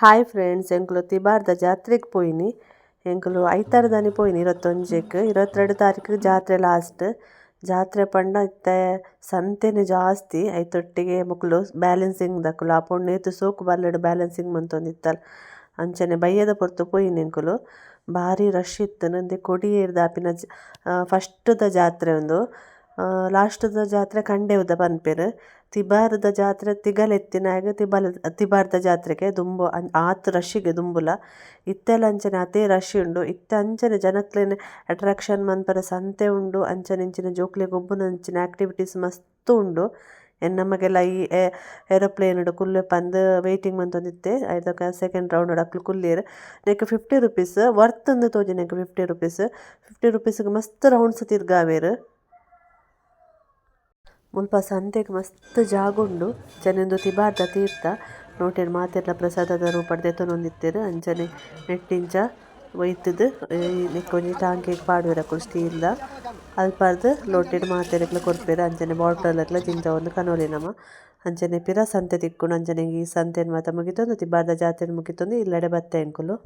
Hi friends, ಎಂಕುಲು ತಿಬಾರ್ದ ಜಾತ್ರೆಗ್ ಪೋಯಿನಿ. ಎಂಕುಲು ಐತಾರ್ದಾನಿ ಪೋಯಿನಿ ಇರವತ್ತೊಂಜೆಗ್ ಇರವತ್ತೆರಡು ತಾರೀಕು ಜಾತ್ರೆ ಲಾಸ್ಟ್. ಜಾತ್ರೆ ಪಂಡ ಇತ್ತೆ ಸಂತೆನೆ ಜಾಸ್ತಿ. ಐತೊಟ್ಟಿಗೆ ಮೊಕುಲು ಬ್ಯಾಲೆನ್ಸಿಂಗ್ ದಕುಲು. ಆ ಪೊಣ್ಣು ಏತ್ ಸೋಕು ಬಲ್ಲಡ್ ಬ್ಯಾಲೆನ್ಸಿಂಗ್ ಮಂತೊಂದಿತ್ತಲ್. ಅಂಚನೆ ಬಯ್ಯದ ಪೊರ್ತು ಪೋಯಿನಿ ಎಂಕುಲು. ಬಾರಿ ರಶ್ ಇತ್ತು. ಆಪಿನ ಫಸ್ಟ್ ದ ಜಾತ್ರೆ ಉಂದು ಲಾಸ್ಟ್ ದ ಜಾತ್ರೆ ಕಂಡೆವುದ ಪನ್ಪೆರ್ ತಿಬಾರ್ದ ಜಾತ್ರೆ ತಿಗಲೆತ್ತಿನಾಗ್ ತಿಬಲ, ತಿಬಾರ್ದ ಜಾತ್ರೆಗೆ ದುಂಬು ಆತ್ ರಶ್ಗೆ ದುಂಬುಲ. ಇತ್ತೆಲ ಅಂಚನೆ ಅತೇ ರಶ್ ಉಂಡು. ಇತ್ತೆ ಅಂಚನೆ ಜನಕ್ಲೆನ್ ಅಟ್ರಾಕ್ಷನ್ ಮನ್ಪರ ಸಂತೆ ಉಂಡು. ಅಂಚನೆ ಇಂಚಿನ ಜೋಕ್ಲೆಗ್ ಗೊಬ್ಬುನಂಚಿನ ಆಕ್ಟಿವಿಟೀಸ್ ಮಸ್ತ್ ಉಂಡು. ನಮಗೆಲ ಈ ಏರೋಪ್ಲೇನ್ ಡು ಕುಲ್ಲೆ ಪಂದ್ ವೈಟಿಂಗ್ ಮಂತೊಂದಿತ್ತೆ. ಐದಕ್ಕ ಸೆಕೆಂಡ್ ರೌಂಡ್ ಡು ಅಕ್ಲ್ ಕುಲ್ಲೆರ್ ನೆಕ್ ಫಿಫ್ಟಿ ರುಪೀಸ್ ವರ್ತ್ ಇಂದ್ ತೋಜುಂಡು ನೆಕ್ ಫಿಫ್ಟಿ ರುಪೀಸ್ ಫಿಫ್ಟಿ ರುಪೀಸ್ಗೆ ಮಸ್ತ್ ರೌಂಡ್ಸ್ ತಿರ್ಗಾವೆರ್. ಮುಲ್ಪ ಸಂತೆಗ್ ಮಸ್ತ್ ಜಾಗುಂಡು. ಉಂದು ತಿಬಾರ್ದ ತೀರ್ಥ. ನೋಟೆಡ್ ಮಾತೆರ್ಲ ಪ್ರಸಾದದ ರೂಪಡ್ ದೆತೊನೊಂದಿತ್ತೆರ್ ಅಂಚನೆ ನೆಟ್ಟಿಂಚ ಒಯ್ತುದು. ನೆಕ್ಕ್ ಒಂಜಿ ಟಾಂಕಿಗ್ ಪಾಡ್ವೆರ್ ಅಕುಲು ಸ್ಟೀಲ್ ದ ಅಲ್ಪಾರ್ದ್ ಲೋಟೆಡ್ ಮಾತೆರೆಗ್ಲ ಕೊರ್ಪೆರ್ ಅಂಚನೆ ಬಾಟಲ್ ಗ್ಲಾ ಜಿಂಜವುಂದು ಕನೊಲಿ ನಮ. ಅಂಚನೆ ಪಿರ ಸಂತೆ ತಿಕ್ಕುಂಡು ಅಂಜನೆ ಈ ಸಂತೆನ್ ಮಾತ ಮುಗಿತೊಂದು, ತಿಬಾರ್ದ ಜಾತ್ರೆ ಮುಗಿತೊಂದು, ಇಲ್ಲಡೆ ಬತ್ತೆ ಎಂಕುಲು.